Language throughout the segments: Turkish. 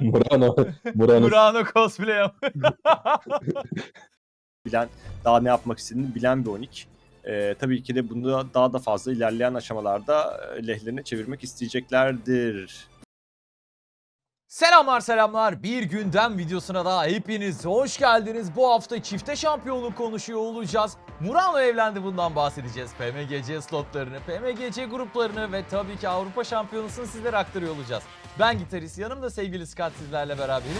Murano. Murano. Murano cosplay yap. bilen, daha ne yapmak istediğini bilen bir Onik. Ee, tabii ki de bunu daha da fazla ilerleyen aşamalarda e, lehlerine çevirmek isteyeceklerdir. Selamlar selamlar. Bir gündem videosuna daha hepiniz hoş geldiniz. Bu hafta çifte şampiyonluk konuşuyor olacağız. Murano evlendi bundan bahsedeceğiz. PMGC slotlarını, PMGC gruplarını ve tabii ki Avrupa Şampiyonası'nı sizlere aktarıyor olacağız. Ben gitarist, yanımda sevgili Scott sizlerle beraberiz.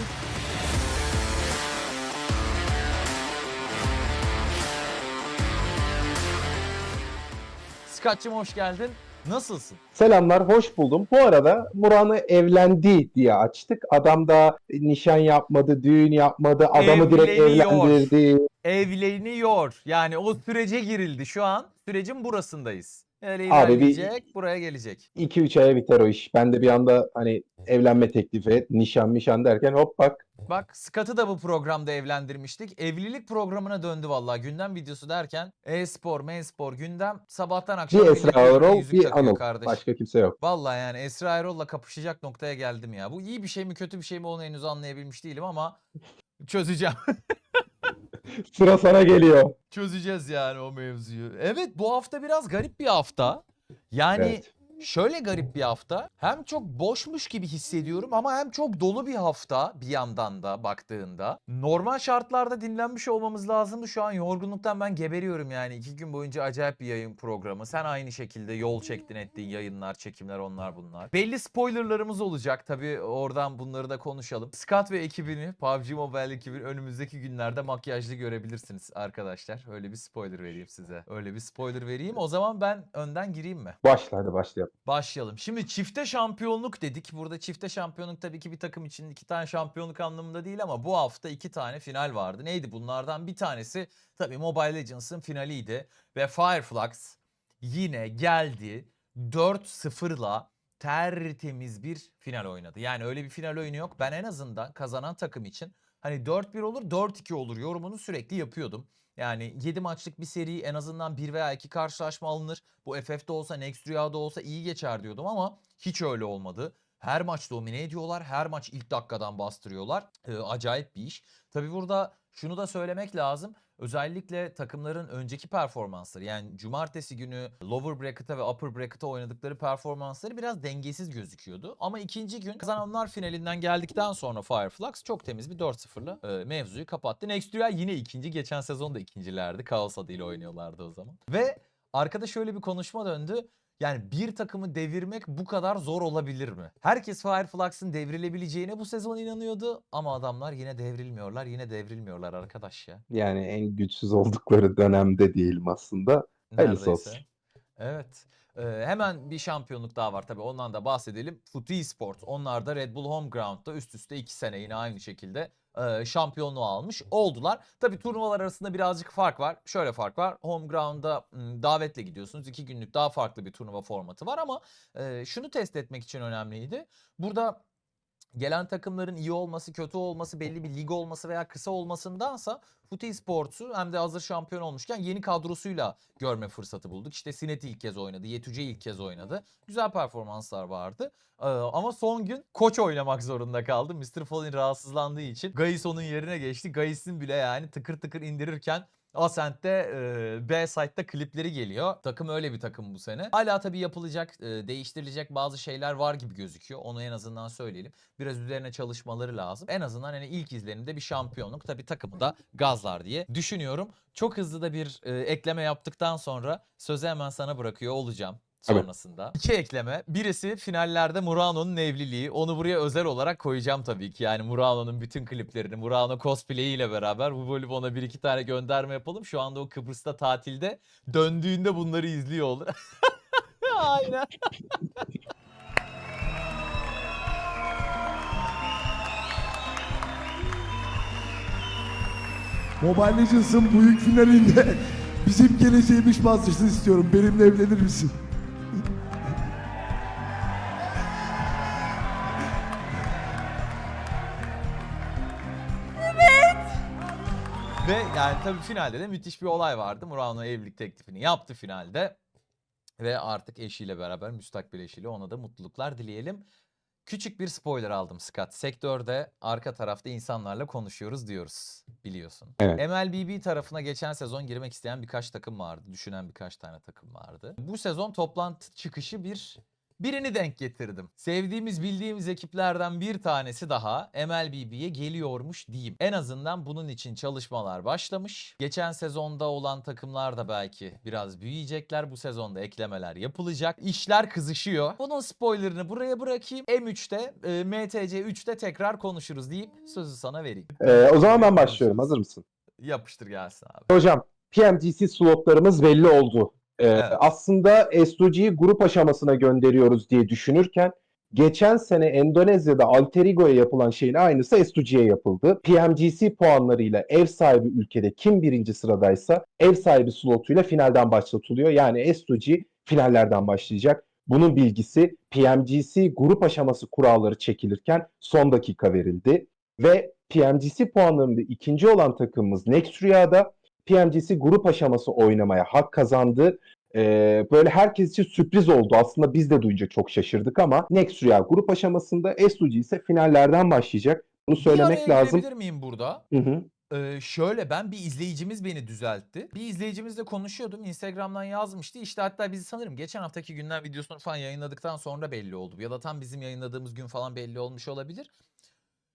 Scott'cığım hoş geldin. Nasılsın? Selamlar, hoş buldum. Bu arada Murano evlendi diye açtık. Adam da nişan yapmadı, düğün yapmadı. Adamı direkt Evleniyor. evlendirdi. evleniyor. Yani o sürece girildi. Şu an sürecin burasındayız. Öyle Abi bir- ilerleyecek, buraya gelecek. 2-3 aya biter o iş. Ben de bir anda hani evlenme teklifi et, nişan mişan derken hop bak. Bak Scott'ı da bu programda evlendirmiştik. Evlilik programına döndü vallahi. Gündem videosu derken e-spor, men-spor, gündem sabahtan akşama Bir millet Esra birbirine Erol, yüzük bir Anıl. kardeş. Başka kimse yok. Vallahi yani Esra Erol'la kapışacak noktaya geldim ya. Bu iyi bir şey mi kötü bir şey mi onu henüz anlayabilmiş değilim ama çözeceğim. Sıra sana geliyor. Çözeceğiz yani o mevzuyu. Evet bu hafta biraz garip bir hafta. Yani Evet. Şöyle garip bir hafta. Hem çok boşmuş gibi hissediyorum ama hem çok dolu bir hafta bir yandan da baktığında. Normal şartlarda dinlenmiş olmamız lazımdı. Şu an yorgunluktan ben geberiyorum yani. iki gün boyunca acayip bir yayın programı. Sen aynı şekilde yol çektin ettiğin yayınlar, çekimler onlar bunlar. Belli spoilerlarımız olacak. Tabii oradan bunları da konuşalım. Scott ve ekibini, PUBG Mobile ekibini önümüzdeki günlerde makyajlı görebilirsiniz arkadaşlar. Öyle bir spoiler vereyim size. Öyle bir spoiler vereyim. O zaman ben önden gireyim mi? Başla hadi başlayalım. Başlayalım. Şimdi çifte şampiyonluk dedik. Burada çifte şampiyonluk tabii ki bir takım için iki tane şampiyonluk anlamında değil ama bu hafta iki tane final vardı. Neydi bunlardan? Bir tanesi tabii Mobile Legends'ın finaliydi ve Fireflux yine geldi 4-0'la tertemiz bir final oynadı. Yani öyle bir final oyunu yok. Ben en azından kazanan takım için hani 4-1 olur 4-2 olur yorumunu sürekli yapıyordum. Yani 7 maçlık bir seri en azından 1 veya 2 karşılaşma alınır. Bu FF'de olsa Next Rüya'da olsa iyi geçer diyordum ama hiç öyle olmadı. Her maç domine ediyorlar. Her maç ilk dakikadan bastırıyorlar. Ee, acayip bir iş. Tabii burada şunu da söylemek lazım. Özellikle takımların önceki performansları yani cumartesi günü lower bracket'a ve upper bracket'a oynadıkları performansları biraz dengesiz gözüküyordu. Ama ikinci gün kazananlar finalinden geldikten sonra Fireflux çok temiz bir 4-0'la e, mevzuyu kapattı. Next Rüya yine ikinci. Geçen sezon da ikincilerdi. Kaos adıyla oynuyorlardı o zaman. Ve arkada şöyle bir konuşma döndü. Yani bir takımı devirmek bu kadar zor olabilir mi? Herkes Fireflux'ın devrilebileceğine bu sezon inanıyordu ama adamlar yine devrilmiyorlar, yine devrilmiyorlar arkadaş ya. Yani en güçsüz oldukları dönemde diyelim aslında. Hayırlısı olsun. Evet. Ee, hemen bir şampiyonluk daha var tabii ondan da bahsedelim. Footy Esport. Onlar da Red Bull Home Ground'da üst üste 2 sene yine aynı şekilde e, şampiyonluğu almış oldular. Tabii turnuvalar arasında birazcık fark var. Şöyle fark var. Home Ground'da m, davetle gidiyorsunuz. 2 günlük daha farklı bir turnuva formatı var ama e, şunu test etmek için önemliydi. Burada gelen takımların iyi olması, kötü olması, belli bir lig olması veya kısa olmasındansa Footy Sports'u hem de hazır şampiyon olmuşken yeni kadrosuyla görme fırsatı bulduk. İşte Sinet ilk kez oynadı, Yetüce ilk kez oynadı. Güzel performanslar vardı. Ee, ama son gün koç oynamak zorunda kaldı. Mr. Fallin rahatsızlandığı için Gais onun yerine geçti. Gais'in bile yani tıkır tıkır indirirken Ascent'te e, B site'da klipleri geliyor. Takım öyle bir takım bu sene. Hala tabii yapılacak, e, değiştirilecek bazı şeyler var gibi gözüküyor. Onu en azından söyleyelim. Biraz üzerine çalışmaları lazım. En azından hani ilk izlenimde bir şampiyonluk tabii takımı da gazlar diye düşünüyorum. Çok hızlı da bir e, ekleme yaptıktan sonra sözü hemen sana bırakıyor olacağım Tabii. sonrasında. İki ekleme. Birisi finallerde Murano'nun evliliği. Onu buraya özel olarak koyacağım tabii ki. Yani Murano'nun bütün kliplerini, Murano cosplay'i ile beraber bu bölüm ona bir iki tane gönderme yapalım. Şu anda o Kıbrıs'ta tatilde. Döndüğünde bunları izliyor olur. Aynen. Mobile Legends'ın bu büyük finalinde bizim geleceğimiz bastırsın istiyorum. Benimle evlenir misin? Yani tabii finalde de müthiş bir olay vardı. Murano evlilik teklifini yaptı finalde. Ve artık eşiyle beraber, müstakbel eşiyle ona da mutluluklar dileyelim. Küçük bir spoiler aldım Scott. Sektörde arka tarafta insanlarla konuşuyoruz diyoruz biliyorsun. Evet. MLBB tarafına geçen sezon girmek isteyen birkaç takım vardı. Düşünen birkaç tane takım vardı. Bu sezon toplantı çıkışı bir birini denk getirdim. Sevdiğimiz bildiğimiz ekiplerden bir tanesi daha MLBB'ye geliyormuş diyeyim. En azından bunun için çalışmalar başlamış. Geçen sezonda olan takımlar da belki biraz büyüyecekler. Bu sezonda eklemeler yapılacak. İşler kızışıyor. Bunun spoilerını buraya bırakayım. M3'te, e, MTC 3'te tekrar konuşuruz deyip sözü sana vereyim. Ee, o zaman ben başlıyorum. Hazır mısın? Yapıştır gelsin abi. Hocam PMGC slotlarımız belli oldu. Ee, Evet. Aslında S2G'yi grup aşamasına gönderiyoruz diye düşünürken geçen sene Endonezya'da Alterigo'ya yapılan şeyin aynısı S2G'ye yapıldı. PMGC puanlarıyla ev sahibi ülkede kim birinci sıradaysa ev sahibi slotuyla finalden başlatılıyor. Yani S2G finallerden başlayacak. Bunun bilgisi PMGC grup aşaması kuralları çekilirken son dakika verildi. Ve PMGC puanlarında ikinci olan takımımız Next Rüya'da PMGC grup aşaması oynamaya hak kazandı. Ee, böyle herkes için sürpriz oldu. Aslında biz de duyunca çok şaşırdık ama Next Rüya grup aşamasında SUG ise finallerden başlayacak. Bunu Bir söylemek araya lazım. girebilir miyim burada? Hı hı. Ee, şöyle ben bir izleyicimiz beni düzeltti. Bir izleyicimizle konuşuyordum. Instagram'dan yazmıştı. İşte hatta biz sanırım geçen haftaki günden videosunu falan yayınladıktan sonra belli oldu. Ya da tam bizim yayınladığımız gün falan belli olmuş olabilir.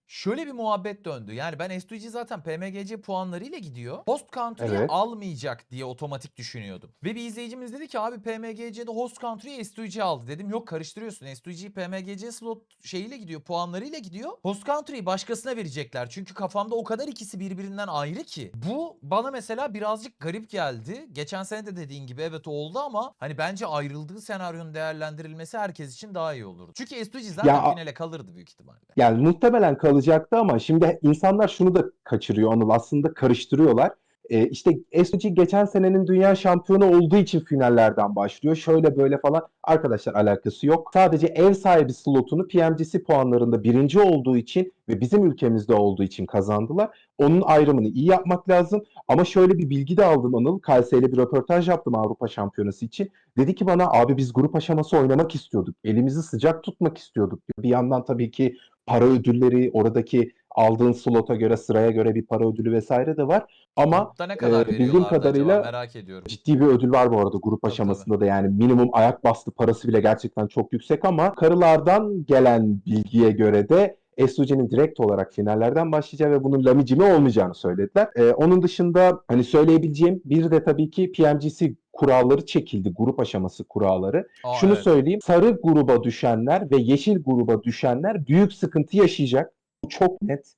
Şöyle bir muhabbet döndü. Yani ben S2G zaten PMGC puanlarıyla gidiyor. Host country'yi Evet. almayacak diye otomatik düşünüyordum. Ve bir izleyicimiz dedi ki abi PMGC'de host country'yi S2G aldı. Dedim yok karıştırıyorsun. S2G PMGC slot şeyiyle gidiyor puanlarıyla gidiyor. Host country'yi başkasına verecekler. Çünkü kafamda o kadar ikisi birbirinden ayrı ki. Bu bana mesela birazcık garip geldi. Geçen sene de dediğin gibi evet oldu ama hani bence ayrıldığı senaryonun değerlendirilmesi herkes için daha iyi olurdu. Çünkü S2G zaten Ya- finale kalırdı büyük ihtimalle. Yani muhtemelen kalacaktı ama şimdi insanlar şunu da kaçırıyor Anıl. Aslında karıştırıyorlar. Ee, işte SUG geçen senenin dünya şampiyonu olduğu için finallerden başlıyor. Şöyle böyle falan. Arkadaşlar alakası yok. Sadece ev sahibi slotunu PMGC puanlarında birinci olduğu için ve bizim ülkemizde olduğu için kazandılar. Onun ayrımını iyi yapmak lazım. Ama şöyle bir bilgi de aldım Anıl. KS ile bir röportaj yaptım Avrupa Şampiyonası için. Dedi ki bana abi biz grup aşaması oynamak istiyorduk. Elimizi sıcak tutmak istiyorduk. Bir yandan tabii ki para ödülleri, oradaki aldığın slota göre, sıraya göre bir para ödülü vesaire de var. Ama Grupta ne kadar e, bildiğim kadarıyla acaba merak ediyorum. ciddi bir ödül var bu arada grup Tabii, aşamasında da yani minimum ayak bastı parası bile gerçekten çok yüksek ama karılardan gelen bilgiye göre de Estuce'nin direkt olarak finallerden başlayacağı ve bunun lamicimi olmayacağını söylediler. Ee, onun dışında hani söyleyebileceğim bir de tabii ki PMGC kuralları çekildi. Grup aşaması kuralları. Aa, Şunu evet. söyleyeyim. Sarı gruba düşenler ve yeşil gruba düşenler büyük sıkıntı yaşayacak. Bu çok net.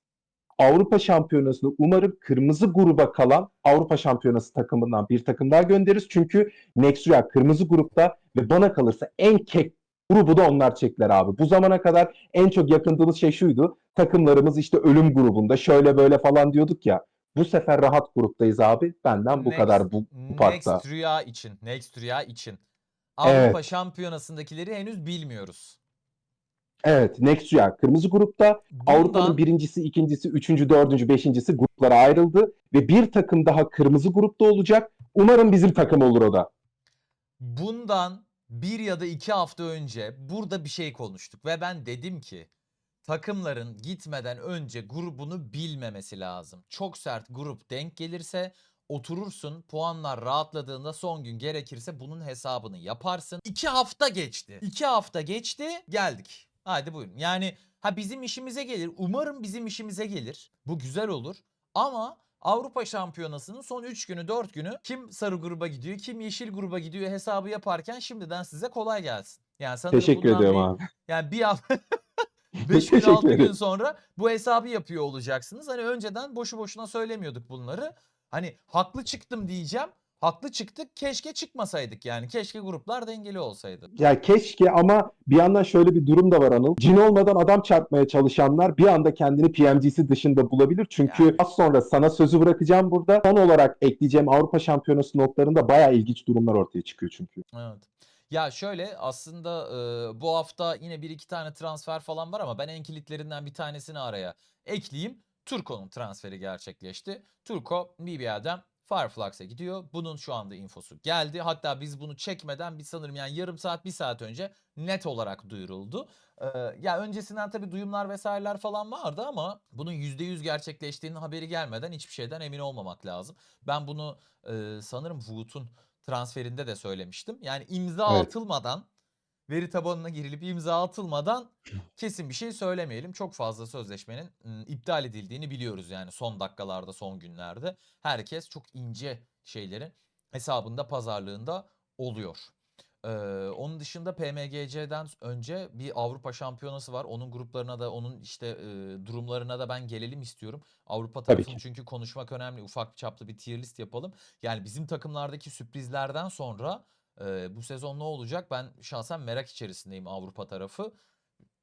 Avrupa Şampiyonası'nda umarım kırmızı gruba kalan Avrupa Şampiyonası takımından bir takım daha göndeririz. Çünkü Nexria kırmızı grupta ve bana kalırsa en kek grubu da onlar çektiler abi. Bu zamana kadar en çok yakındığımız şey şuydu. Takımlarımız işte ölüm grubunda şöyle böyle falan diyorduk ya. Bu sefer rahat gruptayız abi. Benden bu Next- kadar bu, bu parkta. Next Rüya için. Next Rüya için. Evet. Avrupa Şampiyonası'ndakileri henüz bilmiyoruz. Evet, Nexia kırmızı grupta. Avrupa'nın Bundan- birincisi, ikincisi, üçüncü, dördüncü, beşincisi gruplara ayrıldı. Ve bir takım daha kırmızı grupta olacak. Umarım bizim takım olur o da. Bundan bir ya da iki hafta önce burada bir şey konuştuk ve ben dedim ki takımların gitmeden önce grubunu bilmemesi lazım. Çok sert grup denk gelirse oturursun puanlar rahatladığında son gün gerekirse bunun hesabını yaparsın. İki hafta geçti. İki hafta geçti geldik. Haydi buyurun. Yani ha bizim işimize gelir. Umarım bizim işimize gelir. Bu güzel olur. Ama Avrupa Şampiyonası'nın son 3 günü 4 günü kim sarı gruba gidiyor kim yeşil gruba gidiyor hesabı yaparken şimdiden size kolay gelsin. Yani sanırım Teşekkür ediyorum bir- abi. Yani bir hafta 5 gün Teşekkür 6 gün sonra bu hesabı yapıyor olacaksınız. Hani önceden boşu boşuna söylemiyorduk bunları. Hani haklı çıktım diyeceğim. Haklı çıktık. Keşke çıkmasaydık yani. Keşke gruplar dengeli olsaydı. Ya keşke ama bir yandan şöyle bir durum da var Anıl. Cin olmadan adam çarpmaya çalışanlar bir anda kendini PMG'si dışında bulabilir. Çünkü Yani. az sonra sana sözü bırakacağım burada. Son olarak ekleyeceğim Avrupa Şampiyonası notlarında bayağı ilginç durumlar ortaya çıkıyor çünkü. Evet. Ya şöyle aslında e, bu hafta yine bir iki tane transfer falan var ama ben en kilitlerinden bir tanesini araya ekleyeyim. Turco'nun transferi gerçekleşti. Turco BBL'den Fireflux'a gidiyor. Bunun şu anda infosu geldi. Hatta biz bunu çekmeden bir sanırım yani yarım saat bir saat önce net olarak duyuruldu. Ee, ya öncesinden tabii duyumlar vesaireler falan vardı ama bunun %100 gerçekleştiğinin haberi gelmeden hiçbir şeyden emin olmamak lazım. Ben bunu e, sanırım Woot'un transferinde de söylemiştim. Yani imza Evet. atılmadan veri tabanına girilip imza atılmadan kesin bir şey söylemeyelim. Çok fazla sözleşmenin iptal edildiğini biliyoruz yani son dakikalarda, son günlerde. Herkes çok ince şeylerin hesabında, pazarlığında oluyor. Ee, onun dışında PMGC'den önce bir Avrupa Şampiyonası var. Onun gruplarına da, onun işte e, durumlarına da ben gelelim istiyorum. Avrupa tarafını çünkü konuşmak önemli. Ufak çaplı bir tier list yapalım. Yani bizim takımlardaki sürprizlerden sonra e, bu sezon ne olacak? Ben şahsen merak içerisindeyim Avrupa tarafı.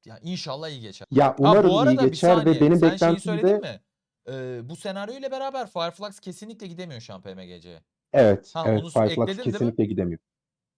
Ya inşallah iyi geçer. Ya Ha, umarım bu iyi arada bir geçer saniye. ve benim Sen şeyi söyledin mi? Ee, bu senaryo ile beraber Fireflux kesinlikle gidemiyor şu an PMGC'ye. evet, Ha, evet Fireflux kesinlikle gidemiyor.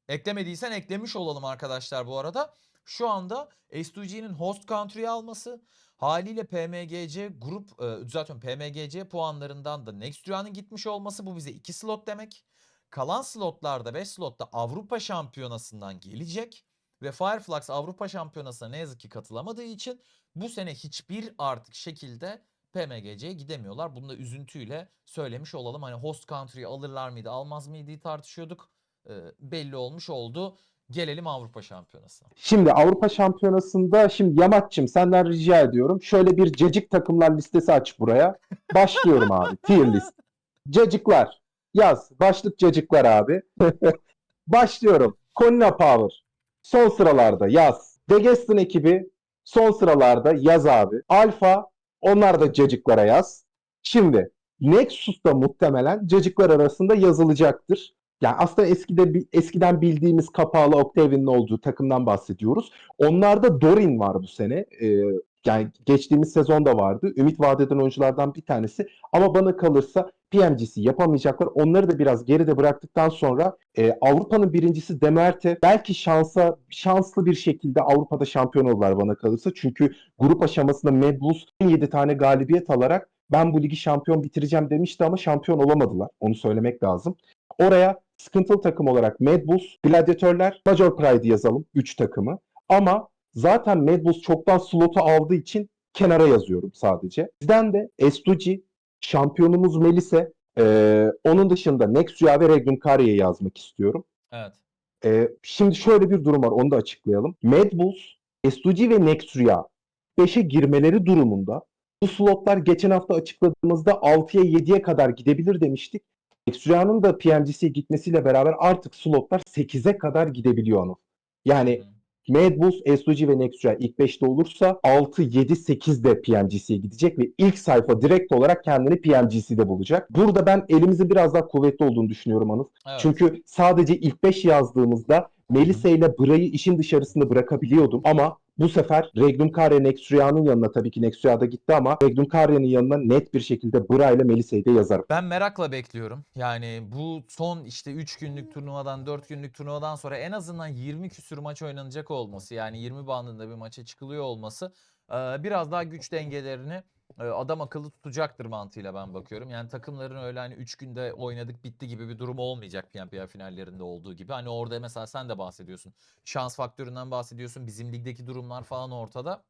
Eklemediysen eklemiş olalım arkadaşlar bu arada. Şu anda S2G'nin host country'yi alması haliyle PMGC grup e, düzeltiyorum PMGC puanlarından da Next Rüya'nın gitmiş olması bu bize 2 slot demek. Kalan slotlarda 5 slotta Avrupa Şampiyonası'ndan gelecek ve Fireflux Avrupa Şampiyonası'na ne yazık ki katılamadığı için bu sene hiçbir artık şekilde PMGC'ye gidemiyorlar. Bunu da üzüntüyle söylemiş olalım. Hani host country'yi alırlar mıydı almaz mıydı tartışıyorduk. Ee, belli olmuş oldu. Gelelim Avrupa Şampiyonası'na. Şimdi Avrupa Şampiyonası'nda şimdi Yamaç'cım senden rica ediyorum. Şöyle bir cacık takımlar listesi aç buraya. Başlıyorum abi. Tier list. Cacıklar. Yaz. Başlık cacıklar abi. Başlıyorum. Colina Power. Son sıralarda yaz. Degestin ekibi son sıralarda yaz abi. Alfa onlar da cacıklara yaz. Şimdi Nexus da muhtemelen cacıklar arasında yazılacaktır. Yani aslında eskide eskiden bildiğimiz kapalı Octavian'ın olduğu takımdan bahsediyoruz. Onlarda Dorin var bu sene. Ee, yani geçtiğimiz sezonda vardı. Ümit vaat eden oyunculardan bir tanesi. Ama bana kalırsa PMGC yapamayacaklar. Onları da biraz geride bıraktıktan sonra e, Avrupa'nın birincisi Demerte belki şansa şanslı bir şekilde Avrupa'da şampiyon olurlar bana kalırsa. Çünkü grup aşamasında Mad Bulls 17 tane galibiyet alarak ben bu ligi şampiyon bitireceğim demişti ama şampiyon olamadılar. Onu söylemek lazım. Oraya sıkıntılı takım olarak Mad Bulls, Gladiatörler, Major Pride yazalım 3 takımı. Ama zaten Mad Bulls çoktan slotu aldığı için kenara yazıyorum sadece. Bizden de S2G, şampiyonumuz Melise, ee, onun dışında Nexia ve Regnum Karya'yı yazmak istiyorum. Evet. Ee, şimdi şöyle bir durum var onu da açıklayalım. Mad Bulls, S2G ve Nexria 5'e girmeleri durumunda bu slotlar geçen hafta açıkladığımızda 6'ya 7'ye kadar gidebilir demiştik. Nexria'nın da PMGC'ye gitmesiyle beraber artık slotlar 8'e kadar gidebiliyor Anıl. Yani Hı. Mad Bulls, S2G ve Nexria ilk 5'te olursa 6, 7, 8 de PMGC'ye gidecek ve ilk sayfa direkt olarak kendini PMGC'de bulacak. Burada ben elimizin biraz daha kuvvetli olduğunu düşünüyorum Anıl. Evet. Çünkü sadece ilk 5 yazdığımızda Melisa ile Bra'yı işin dışarısında bırakabiliyordum ama bu sefer Regnum Karya Nextria'nın yanına tabii ki Nextria da gitti ama Regnum Karya'nın yanına net bir şekilde Bra ile Melisa'yı da yazarım. Ben merakla bekliyorum. Yani bu son işte 3 günlük turnuvadan 4 günlük turnuvadan sonra en azından 20 küsür maç oynanacak olması yani 20 bandında bir maça çıkılıyor olması biraz daha güç dengelerini adam akıllı tutacaktır mantığıyla ben bakıyorum. Yani takımların öyle hani 3 günde oynadık bitti gibi bir durum olmayacak PNPL finallerinde olduğu gibi. Hani orada mesela sen de bahsediyorsun. Şans faktöründen bahsediyorsun. Bizim ligdeki durumlar falan ortada.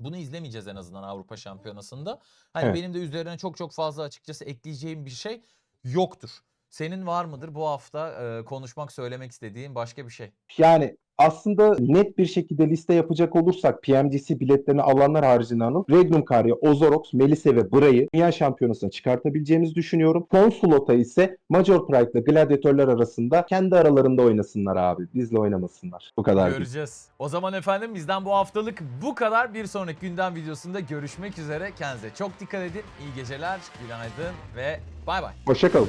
Bunu izlemeyeceğiz en azından Avrupa Şampiyonası'nda. Hani Evet. benim de üzerine çok çok fazla açıkçası ekleyeceğim bir şey yoktur. Senin var mıdır bu hafta e, konuşmak, söylemek istediğin başka bir şey? Yani aslında net bir şekilde liste yapacak olursak PMGC biletlerini alanlar haricinde Anıl, Regnum Karya, Ozorox, Melisa ve Bra'yı Dünya Şampiyonası'na çıkartabileceğimizi düşünüyorum. Son slota ise Major Pride ile Gladiatörler arasında kendi aralarında oynasınlar abi. Bizle oynamasınlar. Bu kadar. değil. Göreceğiz. O zaman efendim bizden bu haftalık bu kadar. Bir sonraki gündem videosunda görüşmek üzere. Kendinize çok dikkat edin. İyi geceler, günaydın ve bay bay. Hoşçakalın.